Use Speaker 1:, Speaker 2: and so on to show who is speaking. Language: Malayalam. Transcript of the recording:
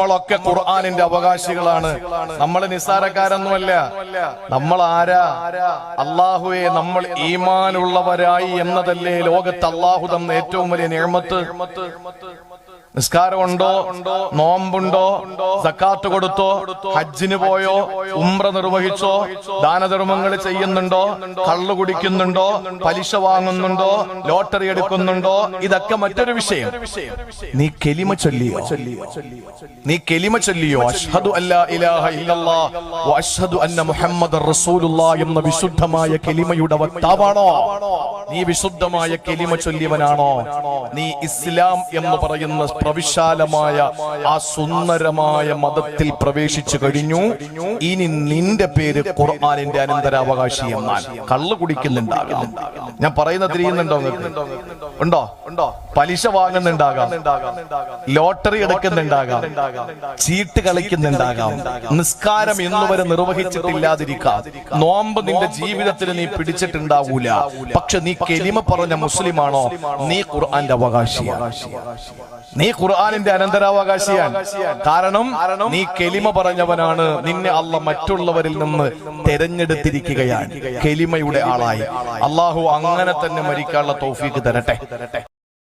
Speaker 1: നമ്മളൊക്കെ ഖുർആാനിന്റെ അവകാശികളാണ്. നമ്മൾ നിസ്സാരക്കാരൊന്നുമല്ല. നമ്മൾ ആരാ? അള്ളാഹുവെ നമ്മൾ ഈമാനുള്ളവരായി എന്നതല്ലേ ലോകത്ത് അള്ളാഹു തന്ന ഏറ്റവും വലിയ നിയമത്ത്? നിസ്കാരമുണ്ടോ? നോമ്പുണ്ടോ? സക്കാത്ത് കൊടുത്തോ? ഹജ്ജിന് പോയോ? ഉമ്ര നിർവഹിച്ചോ? ദാനധർമ്മങ്ങൾ ചെയ്യുന്നുണ്ടോ? കള്ളു കുടിക്കുന്നുണ്ടോ? പലിശ വാങ്ങുന്നുണ്ടോ? ലോട്ടറി എടുക്കുന്നുണ്ടോ? ഇതൊക്കെ മറ്റൊരു വിഷയം. നീ കെലിമ ചൊല്ലിയോ? നീ കെലിമ ചൊല്ലിയോ? അഷ്ഹദു അല്ലാ ഇലാഹ ഇല്ലല്ലാ വ അഷ്ഹദു അന്ന മുഹമ്മദ് റസൂലുള്ളാ എന്ന വിശുദ്ധമായ കെലിമയുടെ വക്താവാണോ? നീ വിശുദ്ധമായ കെലിമ ചൊല്ലിയവനാണോ? നീ ഇസ്ലാം എന്ന് പറയുന്ന പ്രവിശാലമായ ആ സുന്ദരമായ മതത്തിൽ പ്രവേശിച്ചു കഴിഞ്ഞു. ഇനി നിന്റെ പേര് ഖുർആാനിന്റെ അനന്തരാവകാശി എന്നാൽ കള്ളു കുടിക്കുന്നുണ്ടാകാം. ഞാൻ പറയുന്ന തിരിയുന്നുണ്ടോ ഉണ്ടോ ഉണ്ടോ? പലിശ വാങ്ങുന്നുണ്ടാകാം. ലോട്ടറി എടുക്കുന്നുണ്ടാകാം. ചീട്ട് കളിക്കുന്നുണ്ടാകാം. നിസ്കാരം എന്നുവരെ നിർവഹിച്ചിട്ടില്ലാതിരിക്കാം. നോമ്പ് നിന്റെ ജീവിതത്തിൽ നീ പിടിച്ചിട്ടുണ്ടാവൂല. പക്ഷെ നീ കെലിമ പറഞ്ഞ മുസ്ലിമാണോ? നീ ഖുർആന്റെ അവകാശിയാണ് നീ ഖുർആാനിന്റെ അനന്തരാവകാശിയാണ്. കാരണം നീ കെലിമ പറഞ്ഞവനാണ്. നിന്നെ അല്ല മറ്റുള്ളവരിൽ നിന്ന് തെരഞ്ഞെടുത്തിരിക്കുകയാണ്. കെലിമയുടെ ആളായി. അള്ളാഹു അങ്ങനെ തന്നെ മരിക്കാനുള്ള തോഫീക്ക് തരട്ടെ.